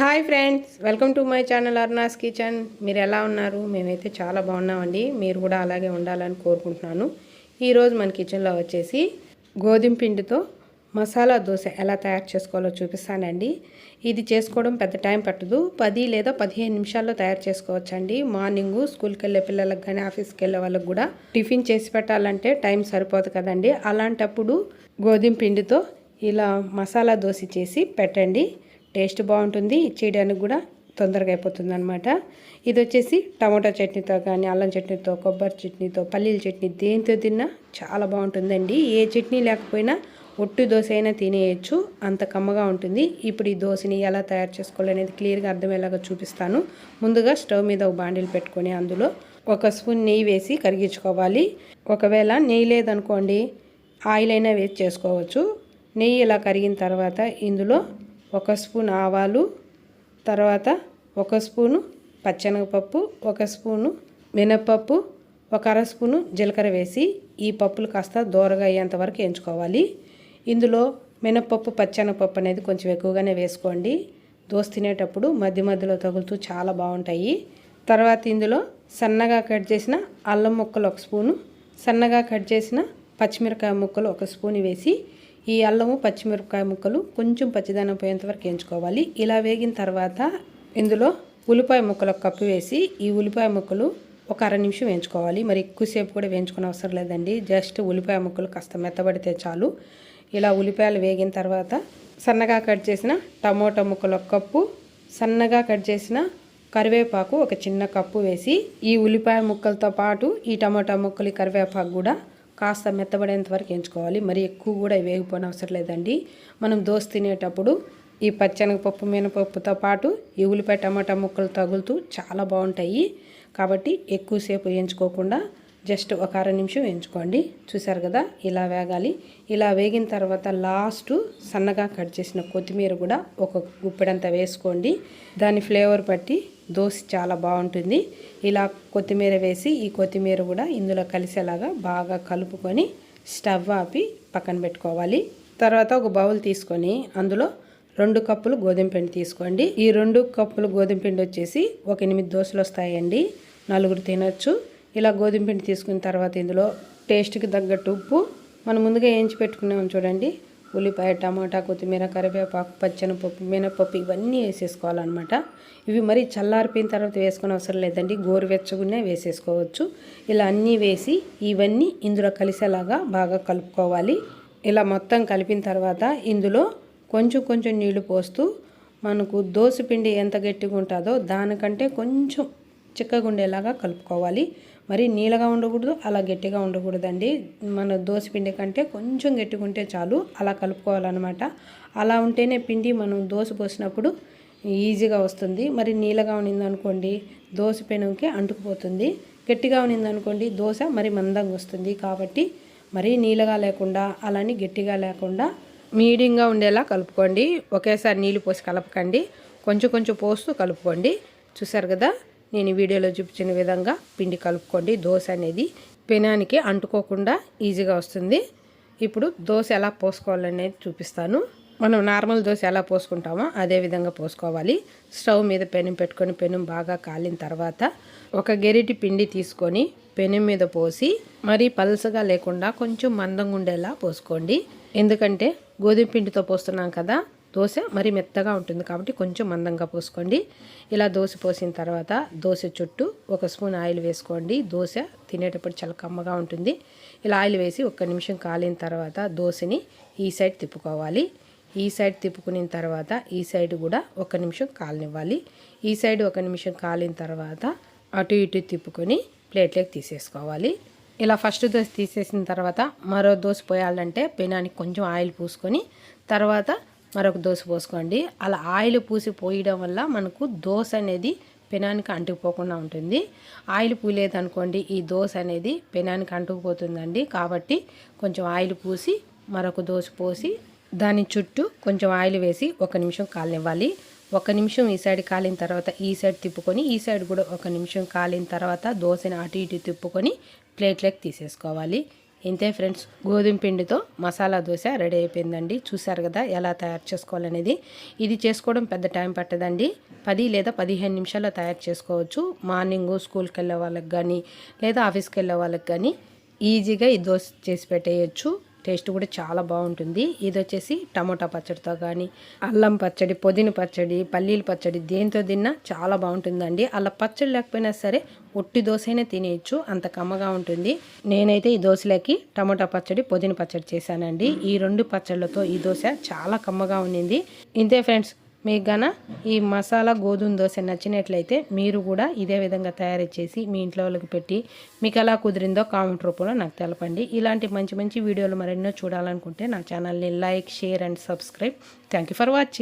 Hi friends welcome to my channel Aruna's kitchen. మీరు ఎలా ఉన్నారు? మేమైతే చాలా బాగున్నామండి. మీరు కూడా అలాగే ఉండాలని కోరుకుంటున్నాను. ఈరోజు మన కిచెన్లో వచ్చేసి గోధుమ పిండితో మసాలా దోశ ఎలా తయారు చేసుకోవాలో చూపిస్తానండి. ఇది చేసుకోవడం పెద్ద టైం పట్టదు. పది లేదా పదిహేను నిమిషాల్లో తయారు చేసుకోవచ్చండి. మార్నింగ్ స్కూల్కి వెళ్ళే పిల్లలకు కానీ ఆఫీస్కి వెళ్ళే వాళ్ళకి కూడా టిఫిన్ చేసి పెట్టాలంటే టైం సరిపోదు కదండి. అలాంటప్పుడు గోధుమ పిండితో ఇలా మసాలా దోశ చేసి పెట్టండి. టేస్ట్ బాగుంటుంది చేయడానికి కూడా తొందరగా అయిపోతుంది అనమాట ఇది వచ్చేసి టమాటా చట్నీతో కానీ అల్లం చట్నీతో కొబ్బరి చట్నీతో పల్లీల చట్నీ దేనితో తిన్నా చాలా బాగుంటుందండి. ఏ చట్నీ లేకపోయినా ఒట్టు దోశ అయినా తినేయచ్చు అంత కమ్మగా ఉంటుంది. ఇప్పుడు ఈ దోశని ఎలా తయారు చేసుకోవాలి అనేది క్లియర్గా అర్థమయ్యేలాగా చూపిస్తాను. ముందుగా స్టవ్ మీద ఒక బాండిల్ పెట్టుకొని అందులో ఒక స్పూన్ నెయ్యి వేసి కరిగించుకోవాలి. ఒకవేళ నెయ్యి లేదనుకోండి ఆయిల్ అయినా వేసి చేసుకోవచ్చు. నెయ్యి ఇలా కరిగిన తర్వాత ఇందులో ఒక స్పూన్ ఆవాలు తర్వాత ఒక స్పూను పచ్చనగపప్పు ఒక స్పూను మినప్పప్పు ఒక అర స్పూను జీలకర్ర వేసి ఈ పప్పులు కాస్త దూరగా అయ్యేంత వరకు వేయించుకోవాలి. ఇందులో మినప్పప్పు పచ్చనగపప్పు అనేది కొంచెం ఎక్కువగానే వేసుకోండి. దోశ తినేటప్పుడు మధ్య మధ్యలో తగులుతూ చాలా బాగుంటాయి. తర్వాత ఇందులో సన్నగా కట్ చేసిన అల్లం ముక్కలు ఒక స్పూను సన్నగా కట్ చేసిన పచ్చిమిరకాయ ముక్కలు ఒక స్పూన్ వేసి ఈ అల్లము పచ్చిమిరపకాయ ముక్కలు కొంచెం పచ్చిదనం పోయేంతవరకు వేయించుకోవాలి. ఇలా వేగిన తర్వాత ఇందులో ఉల్లిపాయ ముక్కలు ఒక కప్పు వేసి ఈ ఉల్లిపాయ ముక్కలు ఒక అర నిమిషం వేయించుకోవాలి. మరి ఎక్కువసేపు కూడా వేయించుకునే అవసరం లేదండి. జస్ట్ ఉల్లిపాయ ముక్కలు కాస్త మెత్తబడితే చాలు. ఇలా ఉల్లిపాయలు వేగిన తర్వాత సన్నగా కట్ చేసిన టమోటా ముక్కలు ఒక కప్పు సన్నగా కట్ చేసిన కరివేపాకు ఒక చిన్న కప్పు వేసి ఈ ఉల్లిపాయ ముక్కలతో పాటు ఈ టమోటా ముక్కలు కరివేపాకు కూడా కాస్త మెత్తబడేంత వరకు ఎంచుకోవాలి. మరి ఎక్కువ కూడా వేగిపోయిన అవసరం లేదండి. మనం దోశ తినేటప్పుడు ఈ పచ్చెనగపప్పు మినపప్పుతో పాటు ఈ ఉల్లిపాయ టమాటా ముక్కలు తగులుతూ చాలా బాగుంటాయి. కాబట్టి ఎక్కువసేపు వేయించుకోకుండా జస్ట్ ఒక అర నిమిషం వేయించుకోండి. చూసారు కదా? ఇలా వేగాలి. ఇలా వేగిన తర్వాత లాస్ట్ సన్నగా కట్ చేసిన కొత్తిమీర కూడా ఒక గుప్పెడంత వేసుకోండి. దాని ఫ్లేవర్ బట్టి దోశ చాలా బాగుంటుంది. ఇలా కొత్తిమీర వేసి ఈ కొత్తిమీర కూడా ఇందులో కలిసేలాగా బాగా కలుపుకొని స్టవ్ ఆపి పక్కన పెట్టుకోవాలి. తర్వాత ఒక బౌల్ తీసుకొని అందులో రెండు కప్పులు గోధుమ పిండి తీసుకోండి. ఈ రెండు కప్పులు గోధుమ పిండి వచ్చేసి ఒక ఎనిమిది దోశలు వస్తాయండి. నలుగురు తినచ్చు. ఇలా గోధుమ పిండి తీసుకున్న తర్వాత ఇందులో టేస్ట్కి తగ్గట్టు ఉప్పు. మనం ముందుగా వేయించి పెట్టుకున్నాం చూడండి. ఉల్లిపాయ టమాటా కొత్తిమీర కరివేపాకు పచ్చనిపప్పు మినపప్పు ఇవన్నీ వేసేసుకోవాలన్నమాట. ఇవి మరి చల్లారిపోయిన తర్వాత వేసుకునే అవసరం లేదండి. గోరువెచ్చగానే వేసేసుకోవచ్చు. ఇలా అన్నీ వేసి ఇవన్నీ ఇందులో కలిసేలాగా బాగా కలుపుకోవాలి. ఇలా మొత్తం కలిపిన తర్వాత ఇందులో కొంచెం కొంచెం నీళ్ళు పోస్తూ మనకు దోశ పిండి ఎంత గట్టిగా ఉంటుందో దానికంటే కొంచెం చిక్కగా ఉండేలాగా కలుపుకోవాలి. మరి నీళ్ళగా ఉండకూడదు అలా గట్టిగా ఉండకూడదండి. మన దోశ పిండి కంటే కొంచెం గట్టిగా ఉంటే చాలు అలా కలుపుకోవాలన్నమాట. అలా ఉంటేనే పిండి మనం దోశ పోసినప్పుడు ఈజీగా వస్తుంది. మరి నీళ్ళగా ఉన్నిందనుకోండి దోశ పెనుకి అంటుకుపోతుంది. గట్టిగా ఉన్నిందనుకోండి దోశ మరి మందంగా వస్తుంది. కాబట్టి మరీ నీళ్ళగా లేకుండా అలానే గట్టిగా లేకుండా మీడియంగా ఉండేలా కలుపుకోండి. ఒకేసారి నీళ్ళు పోసి కలపకండి. కొంచెం కొంచెం పోస్తూ కలుపుకోండి. చూసారు కదా? నేను వీడియోలో చూపించిన విధంగా పిండి కలుపుకోండి. దోశ అనేది పెనానికి అంటుకోకుండా ఈజీగా వస్తుంది. ఇప్పుడు దోశ ఎలా పోసుకోవాలనేది చూపిస్తాను. మనం నార్మల్ దోశ ఎలా పోసుకుంటామో అదే విధంగా పోసుకోవాలి. స్టవ్ మీద పెనం పెట్టుకొని పెనం బాగా కాలిన తర్వాత ఒక గెరిటి పిండి తీసుకొని పెనం మీద పోసి మరీ పల్సగా లేకుండా కొంచెం మందంగా ఉండేలా పోసుకోండి. ఎందుకంటే గోధుమ పిండితో పోస్తున్నాం కదా దోశ మరి మెత్తగా ఉంటుంది కాబట్టి కొంచెం మందంగా పోసుకోండి. ఇలా దోశ పోసిన తర్వాత దోశ చుట్టూ ఒక స్పూన్ ఆయిల్ వేసుకోండి. దోశ తినేటప్పుడు చాలా కమ్మగా ఉంటుంది. ఇలా ఆయిల్ వేసి ఒక్క నిమిషం కాలిన తర్వాత దోశని ఈ సైడ్ తిప్పుకోవాలి. ఈ సైడ్ తిప్పుకున్న తర్వాత ఈ సైడ్ కూడా ఒక నిమిషం కాలనివ్వాలి. ఈ సైడ్ ఒక నిమిషం కాలిన తర్వాత అటు ఇటు తిప్పుకొని ప్లేట్లోకి తీసేసుకోవాలి. ఇలా ఫస్ట్ దోశ తీసేసిన తర్వాత మరో దోశ పోయాలంటే పెనానికి కొంచెం ఆయిల్ పూసుకొని తర్వాత మరొక దోశ పోసుకోండి. అలా ఆయిల్ పూసి పోయడం వల్ల మనకు దోశ అనేది పెనానికి అంటుకుపోకుండా ఉంటుంది. ఆయిల్ పూలేదనుకోండి ఈ దోశ అనేది పెనానికి అంటుకుపోతుందండి. కాబట్టి కొంచెం ఆయిల్ పూసి మరొక దోశ పోసి దాని చుట్టూ కొంచెం ఆయిల్ వేసి ఒక నిమిషం కాలనివ్వాలి. ఒక నిమిషం ఈ సైడ్ కాలిన తర్వాత ఈ సైడ్ తిప్పుకొని ఈ సైడ్ కూడా ఒక నిమిషం కాలిన తర్వాత దోశని అటు ఇటు తిప్పుకొని ప్లేట్లోకి తీసేసుకోవాలి. ఇంతే ఫ్రెండ్స్? గోధుమ పిండితో మసాలా దోశ రెడీ అయిపోయిందండి. చూసారు కదా ఎలా తయారు చేసుకోవాలనేది. ఇది చేసుకోవడం పెద్ద టైం పట్టదండి. పది లేదా పదిహేను నిమిషాల్లో తయారు చేసుకోవచ్చు. మార్నింగ్ స్కూల్కి వెళ్ళే వాళ్ళకి కానీ లేదా ఆఫీస్కి వెళ్ళే వాళ్ళకి కానీ ఈజీగా ఈ దోశ చేసి పెట్టేయచ్చు. టేస్ట్ కూడా చాలా బాగుంటుంది. ఇది వచ్చేసి టమోటా పచ్చడితో కానీ అల్లం పచ్చడి పుదీన పచ్చడి పల్లీల పచ్చడి దేంతో తిన్నా చాలా బాగుంటుందండి. అలా పచ్చడి లేకపోయినా సరే ఒట్టి దోశైనా తినేయచ్చు. అంత కమ్మగా ఉంటుంది. నేనైతే ఈ దోశలకి టమోటా పచ్చడి పుదీన పచ్చడి చేశానండి. ఈ రెండు పచ్చళ్ళతో ఈ దోశ చాలా కమ్మగా ఉండింది. ఇంతే ఫ్రెండ్స్ మీకు గన ఈ మసాలా గోధుమ దోశ నచ్చినట్లయితే మీరు కూడా ఇదే విధంగా తయారు చేసి మీ ఇంట్లో వాళ్ళకి పెట్టి మీకు ఎలా కుదిరిందో కామెంట్ రూపంలో నాకు తెలపండి. ఇలాంటి మంచి మంచి వీడియోలు మరెన్నో చూడాలనుకుంటే నా ఛానల్ని like share and subscribe. Thank for watching.